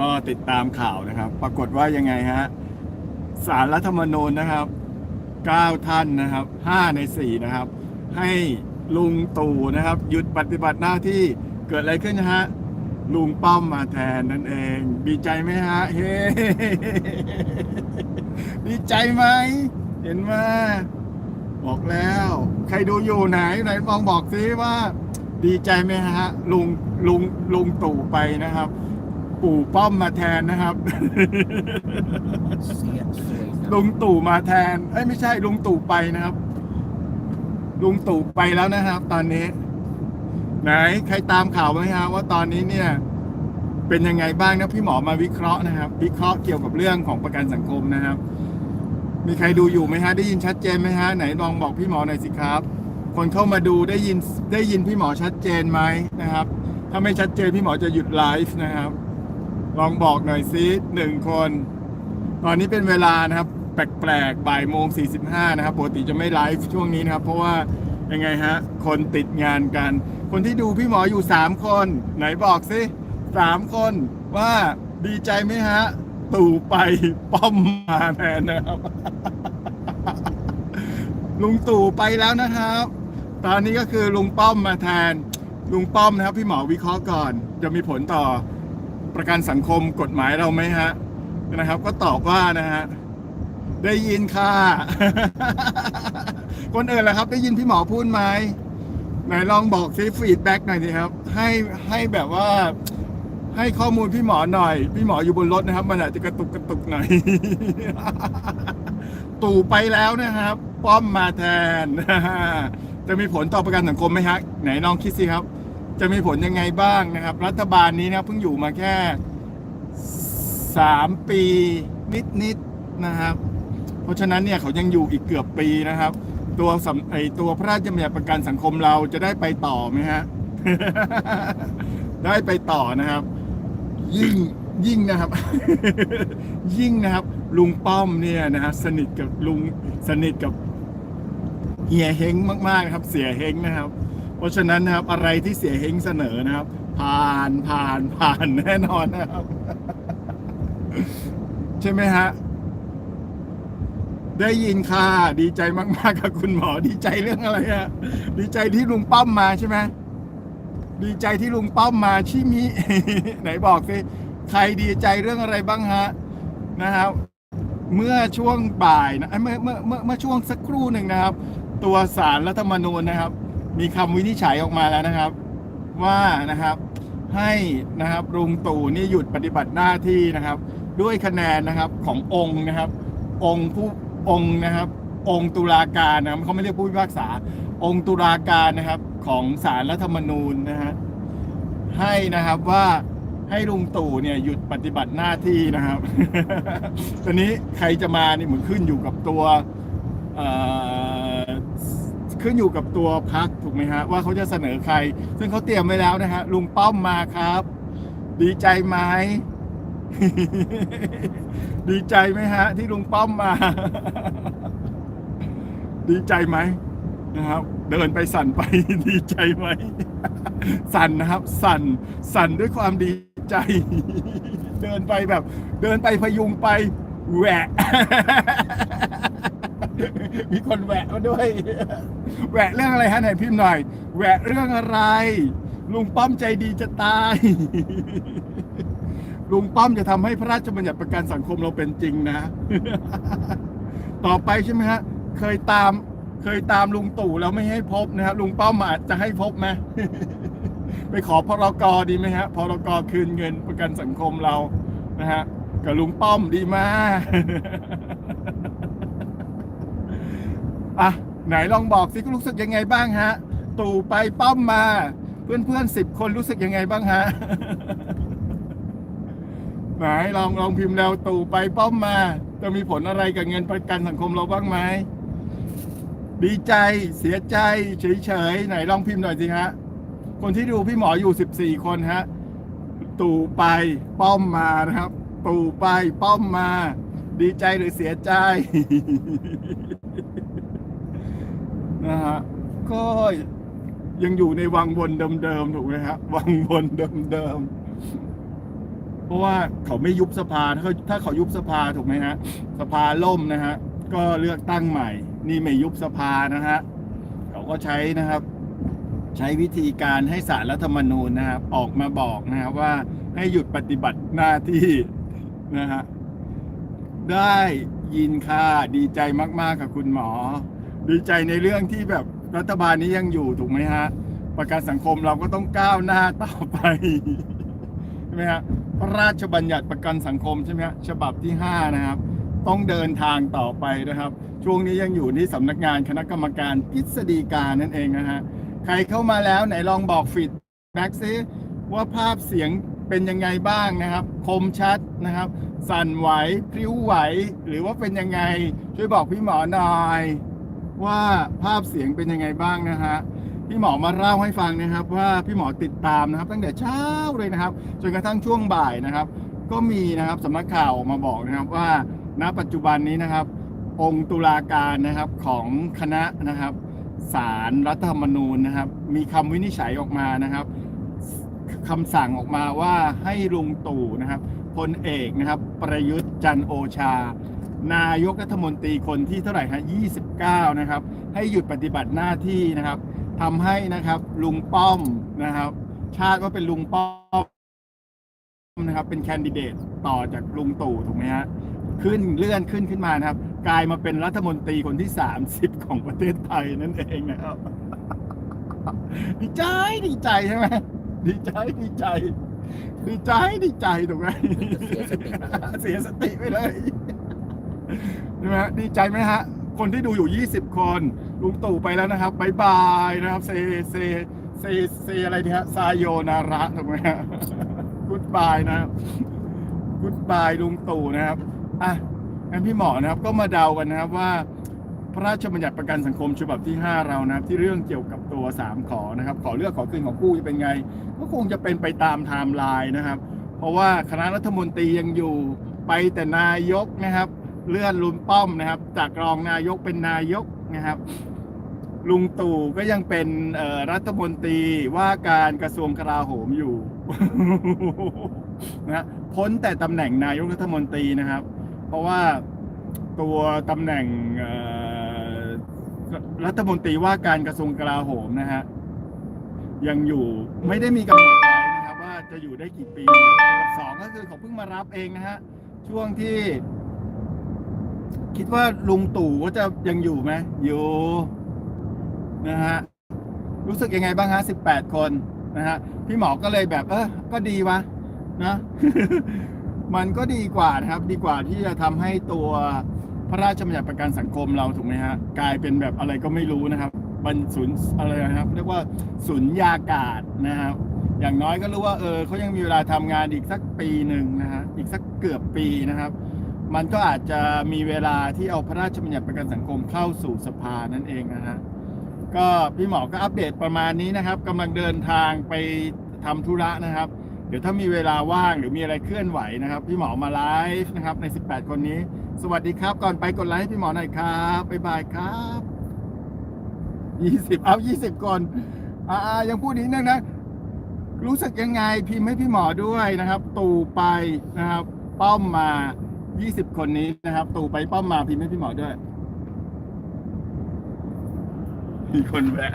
ก็ติดตามข่าวนะครับ ปรากฏว่ายังไงฮะสารรัฐธรรมนูญนะครับ 9 ท่านนะครับ 5 ใน 4 นะครับ ให้ลุงตู่นะครับ หยุดปฏิบัติหน้าที่เกิดอะไรขึ้นฮะลุงป้อมมาแทนนั่นเอง ดีใจไหมฮะเฮ้ดีใจไหมเห็นไหมบอกแล้ว ใครดูอยู่ไหนไหนลองบอกซิว่า ดีใจไหมฮะลุงลุงลุงตู่ไปนะครับ ปู่ป้อมมาแทนนะครับ เสียสวยนะลุงตู่มาแทน เอ้ยไม่ใช่ลุงตู่ไปนะครับ ลุงตู่ไปแล้วนะครับ ตอนนี้ ไหนใครตามข่าวไหมฮะว่าตอนนี้เนี่ย เป็นยังไงบ้างนะพี่หมอมาวิเคราะห์นะครับ วิเคราะห์เกี่ยวกับเรื่องของประกันสังคมนะครับ มีใครดูอยู่ไหมฮะ ได้ยินชัดเจนไหมฮะไหนลองบอกพี่หมอหน่อยสิครับ คนเข้ามาดูได้ยินได้ยินพี่หมอชัดเจนไหมนะครับ ถ้าไม่ชัดเจนพี่หมอจะหยุดไลฟ์นะครับ ลองบอกหน่อยซิหนึ่งคน ตอนนี้เป็นเวลานะครับ แปลกๆบ่ายโมง45นะครับปกติจะไม่ไลฟ์ช่วงนี้นะครับ เพราะว่ายังไงฮะ คนติดงานกัน คนที่ดูพี่หมออยู่3คน ไหนบอกซิสามคนว่าดีใจไหมฮะ ตู่ไปป้อมมาแทนนะครับ ลุงตู่ไปแล้วนะครับ ตอนนี้ก็คือลุงป้อมมาแทน ลุงป้อมนะครับ พี่หมอวิเคราะห์ก่อน จะมีผลต่อ ประกันสังคมกฎหมายเราไหมฮะนะครับ ก็ตอบว่านะฮะได้ยินค่ะ คนอื่นล่ะครับ ได้ยินพี่หมอพูดไหมไหนลองบอกซิฟีดแบ็กหน่อยสิครับ ให้ให้แบบว่า ให้ข้อมูลพี่หมอหน่อย พี่หมออยู่บนรถนะครับ มันอาจจะกระตุกกระตุกหน่อย ตู่ไปแล้วนะครับ ป้อมมาแทน จะมีผลต่อประกันสังคมไหมฮะ ไหนลองคิดสิครับ จะมีผลยังไงบ้างนะครับ รัฐบาลนี้นะเพิ่งอยู่มาแค่สามปีนิดๆนะครับ เพราะฉะนั้นเนี่ยเขายังอยู่อีกเกือบปีนะครับ ตัวสำไอตัวพระราชบัญญัติประกันสังคมเราจะได้ไปต่อไหมฮะ ได้ไปต่อนะครับ ยิ่งยิ่งนะครับ ยิ่งนะครับ ลุงป้อมเนี่ยนะฮะสนิทกับลุงสนิทกับเฮียเฮงมากๆนะครับ เสียเฮงนะครับ เพราะฉะนั้นนะครับอะไรที่เสียเฮงเสนอนะครับ ผ่านผ่านผ่านแน่นอนนะครับ ใช่ไหมฮะได้ยินค่ะ ดีใจมากๆกับคุณหมอ ดีใจเรื่องอะไรฮะดีใจที่ลุงป้อมมาใช่ไหมดีใจที่ลุงป้อมมาชิมิไหนบอกสิใครดีใจเรื่องอะไรบ้างฮะนะครับ เมื่อช่วงบ่ายนะเอ้ยเมื่อเมื่อเมื่อเมื่อช่วงสักครู่หนึ่งนะครับ ตัวสารรัฐธรรมนูญนะครับ มีคำวินิจฉัยออกมาแล้วนะครับ ว่านะครับให้นะครับลุงตู่นี่หยุดปฏิบัติหน้าที่นะครับ ด้วยคะแนนนะครับขององค์นะครับ องค์ผู้องค์นะครับ องค์ตุลาการนะครับเขาไม่เรียกผู้พิพากษา องค์ตุลาการนะครับของศาลรัฐธรรมนูญนะฮะให้นะครับว่าให้ลุงตู่เนี่ยหยุดปฏิบัติหน้าที่นะครับ ตอนนี้ใครจะมานี่เหมือนขึ้นอยู่กับตัวเอ่อ ขึ้นอยู่กับตัวพักถูกไหมฮะว่าเขาจะเสนอใคร ซึ่งเขาเตรียมไว้แล้วนะฮะลุงป้อมมาครับ ดีใจไหมดีใจไหมฮะ ที่ลุงป้อมมา ดีใจไหมนะครับ เดินไปสั่นไปดีใจไหมสั่นนะครับ สั่นสั่นด้วยความดีใจ เดินไปแบบ เดินไปพยุงไปแหวะ มีคนแหวะมาด้วย แหวะเรื่องอะไรฮะไหนพิมพ์หน่อย แหวะเรื่องอะไร ลุงป้อมใจดีจะตาย ลุงป้อมจะทำให้พระราชบัญญัติประกันสังคมเราเป็นจริงนะ ต่อไปใช่ไหมฮะ เคยตาม เคยตามลุงตู่แล้วไม่ให้พบนะครับลุงป้อมอาจจะให้พบไหมไปขอพรกรดีไหมฮะพรกคืนเงินประกันสังคมเรานะฮะกับลุงป้อมดีมาก อะไหนลองบอกสิคุณรู้สึกยังไงบ้างฮะ ตู่ไปป้อมมา เพื่อนเพื่อนสิบคนรู้สึกยังไงบ้างฮะ ไหนลองลองพิมพ์แล้วตู่ไปป้อมมา จะมีผลอะไรกับเงินประกันสังคมเราบ้างไหมดีใจเสียใจ เฉยๆไหนลองพิมพ์หน่อยสิฮะ คนที่ดูพี่หมออยู่สิบสี่คนฮะ ตู่ไปป้อมมานะครับ ตู่ไปป้อมมา ดีใจหรือเสียใจ นะฮะก็ยังอยู่ในวังวนเดิมๆถูกไหมฮะวังวนเดิมเพราะว่าเขาไม่ยุบสภาถ้าเขาถ้าเขายุบสภาถูกไหมฮะสภาล่มนะฮะก็เลือกตั้งใหม่ นี่ไม่ยุบสภานะฮะเขาก็ใช้นะครับ ใช้วิธีการให้สารรัฐธรรมนูญนะครับ ออกมาบอกนะครับว่าให้หยุดปฏิบัติหน้าที่นะฮะได้ยินค่ะดีใจมาก ๆ กับคุณหมอ ดีใจในเรื่องที่แบบรัฐบาลนี้ยังอยู่ถูกไหมฮะ ประกันสังคมเราก็ต้องก้าวหน้าต่อไปใช่ไหมฮะพระราชบัญญัติประกันสังคมใช่ไหมฮะฉบับที่ 5 นะครับ ต้องเดินทางต่อไปนะครับ ช่วงนี้ยังอยู่ที่สำนักงานคณะกรรมการกฤษฎีกานั่นเองนะฮะใครเข้ามาแล้วไหนลองบอกฟีดแบ็กซิว่าภาพเสียงเป็นยังไงบ้างนะครับ คมชัดนะครับ สั่นไหวพริ้วไหว หรือว่าเป็นยังไง ช่วยบอกพี่หมอหน่อย ว่าภาพเสียงเป็นยังไงบ้างนะฮะพี่หมอมาเล่าให้ฟังนะครับ ว่าพี่หมอติดตามนะครับ ตั้งแต่เช้าเลยนะครับจนกระทั่งช่วงบ่ายนะครับ ก็มีนะครับสำนักข่าวออกมาบอกนะครับว่าณปัจจุบันนี้นะครับ องค์ตุลาการนะครับของคณะนะครับศาลรัฐธรรมนูญนะครับ มีคำวินิจฉัยออกมานะครับคำสั่งออกมาว่าให้ลุงตู่นะครับพลเอกนะครับ ประยุทธ์จันโอชา นายกรัฐมนตรีคนที่เท่าไหร่ฮะ29 นะครับ ให้หยุดปฏิบัติหน้าที่นะครับทำให้นะครับลุงป้อมนะครับ ชาติว่าเป็นลุงป้อมนะครับ เป็นแคนดิเดตต่อจากลุงตู่ถูกไหมฮะขึ้นเลื่อนขึ้นขึ้นมานะครับ กลายมาเป็นรัฐมนตรีคนที่ 30 ของประเทศไทยนั่นเองนะครับ ดีใจดีใจใช่ไหมดีใจดีใจ ดีใจดีใจถูกไหมเสียสติไปเลย ใช่ไหมฮะดีใจไหมฮะ คนที่ดูอยู่ 20 คน ลุงตู่ไปแล้วนะครับบายบายนะครับ เซ เซ เซ เซอะไรดีฮะซายโยนาระถูกไหมฮะกุดบายนะครับกุดบายลุงตู่นะครับ อะงั้นพี่หมอนะครับก็มาเดากันนะครับว่า พระราชบัญญัติประกันสังคมฉบับที่ 5 เรานะครับ ที่เรื่องเกี่ยวกับตัว 3 ขอนะครับ ขอเลือกขอคืนของกู้จะเป็นไง ก็คงจะเป็นไปตามไทม์ไลน์นะครับ เพราะว่าคณะรัฐมนตรียังอยู่ไปแต่นายกนะครับ เลื่อนลุงป้อมนะครับ จากรองนายกเป็นนายกนะครับ ลุงตู่ก็ยังเป็นรัฐมนตรีว่าการกระทรวงกลาโหมอยู่นะพ้นแต่ตำแหน่งนายกรัฐมนตรีนะครับ เพราะว่าตัวตำแหน่งรัฐมนตรีว่าการกระทรวงกลาโหมนะฮะยังอยู่ไม่ได้มีกำหนดไว้นะครับ ว่าจะอยู่ได้กี่ปีกับสองก็คือเขาเพิ่งมารับเองนะฮะช่วงที่ คิดว่าลุงตู่ก็จะยังอยู่ไหมอยู่นะฮะรู้สึกยังไงบ้างฮะสิบแปดคนนะฮะพี่หมอก็เลยแบบ เออก็ดีวะนะมันก็ดีกว่านะครับ ดีกว่าที่จะทำให้ตัวพระราชบัญญัติประกันสังคมเราถูกไหมฮะกลายเป็นแบบอะไรก็ไม่รู้นะครับบรรศูนอะไรนะครับ เรียกว่าสุญญากาศนะครับ อย่างน้อยก็รู้ว่าเออเขายังมีเวลาทำงานอีกสักปีหนึ่งนะฮะอีกสักเกือบปีนะครับ มันก็อาจจะมีเวลาที่เอาพระราชบัญญัติประกันสังคมเข้าสู่สภานั่นเองนะฮะก็พี่หมอก็อัปเดตประมาณนี้นะครับกำลังเดินทางไปทำธุระนะครับ เดี๋ยวถ้ามีเวลาว่างหรือมีอะไรเคลื่อนไหวนะครับ พี่หมอมาไลฟ์นะครับใน 18 คนนี้ สวัสดีครับ ก่อนไปกดไลค์พี่หมอหน่อยครับบ๊ายบายครับ20เอา20คนอ่ายังพูดอีกนึงนะรู้สึกยังไงพิมพ์ให้พี่หมอด้วยนะครับ ตู่ไปนะครับ ป้อมมาี่สิบคนนี้นะครับ ตู่ไปป้อมมาพิมพ์ให้พี่หมอด้วย มีคนแวะ